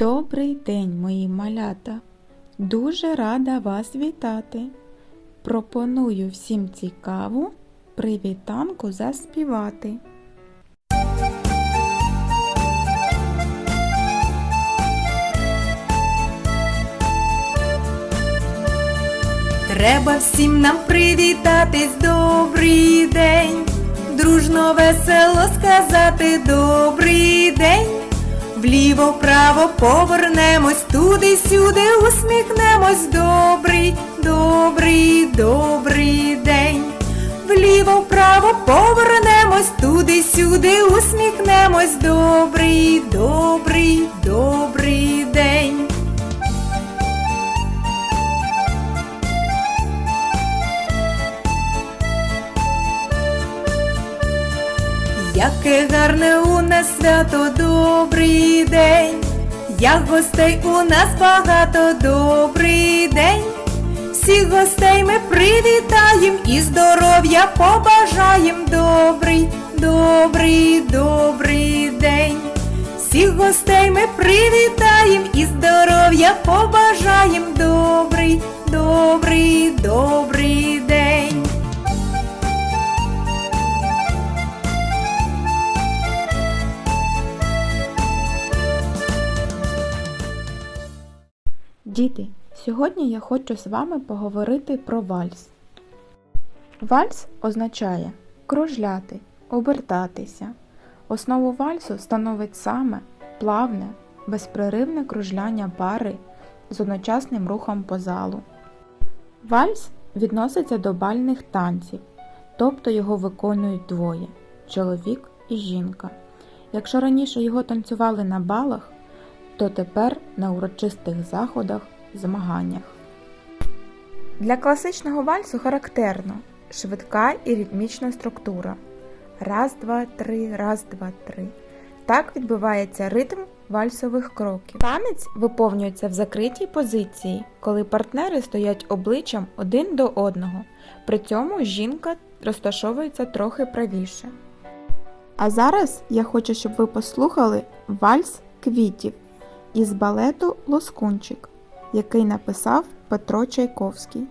Добрий день, мої малята! Дуже рада вас вітати. Пропоную всім цікаву привітанку заспівати. Треба всім нам привітатись, добрий день, дружно весело сказати добрий день. Вліво, вправо повернемось, туди сюди усміхнемось, добрий, добрий, добрий день. Вліво, вправо повернемось, туди сюди усміхнемось, добрий, добрий Яке гарне у нас свято, добрий день, як гостей у нас багато, добрий день. Всіх гостей ми привітаєм і здоров'я побажаєм, добрий, добрий, добрий день. Всіх гостей ми привітаєм і здоров'я побажаєм, добрий, добрий, добрий Діти, сьогодні я хочу з вами поговорити про вальс. Вальс означає кружляти, обертатися. Основу вальсу становить саме плавне, безперервне кружляння пари з одночасним рухом по залу. Вальс відноситься до бальних танців, тобто його виконують двоє чоловік і жінка. Якщо раніше його танцювали на балах, то тепер на урочистих заходах, змаганнях. Для класичного вальсу характерно швидка і ритмічна структура. Раз, два, три, раз, два, три. Так відбувається ритм вальсових кроків. Танець виповнюється в закритій позиції, коли партнери стоять обличчям один до одного. При цьому жінка розташовується трохи правіше. А зараз я хочу, щоб ви послухали вальс квітів із балету Лоскунчик, який написав Петро Чайковський.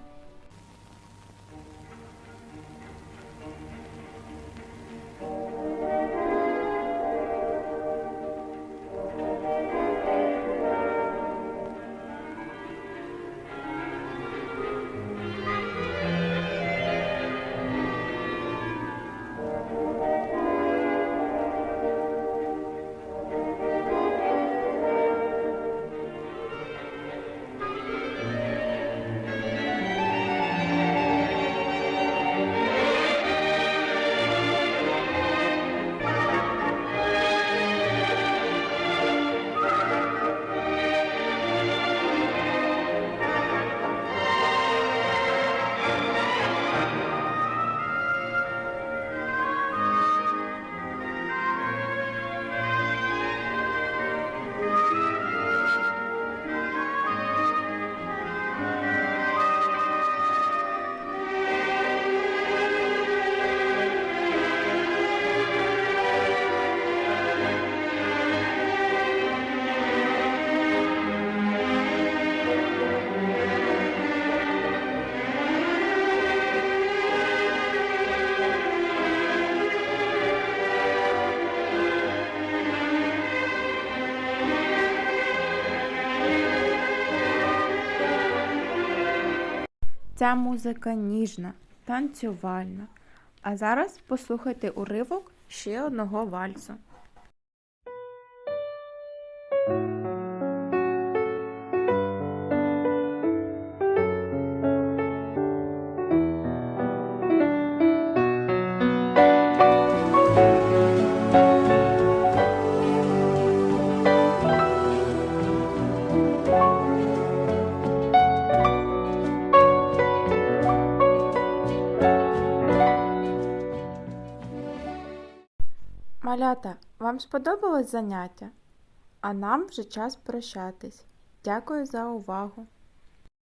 Ця музика ніжна, танцювальна. А зараз послухайте уривок ще одного вальсу. Малята, вам сподобалось заняття? А нам вже час прощатись. Дякую за увагу!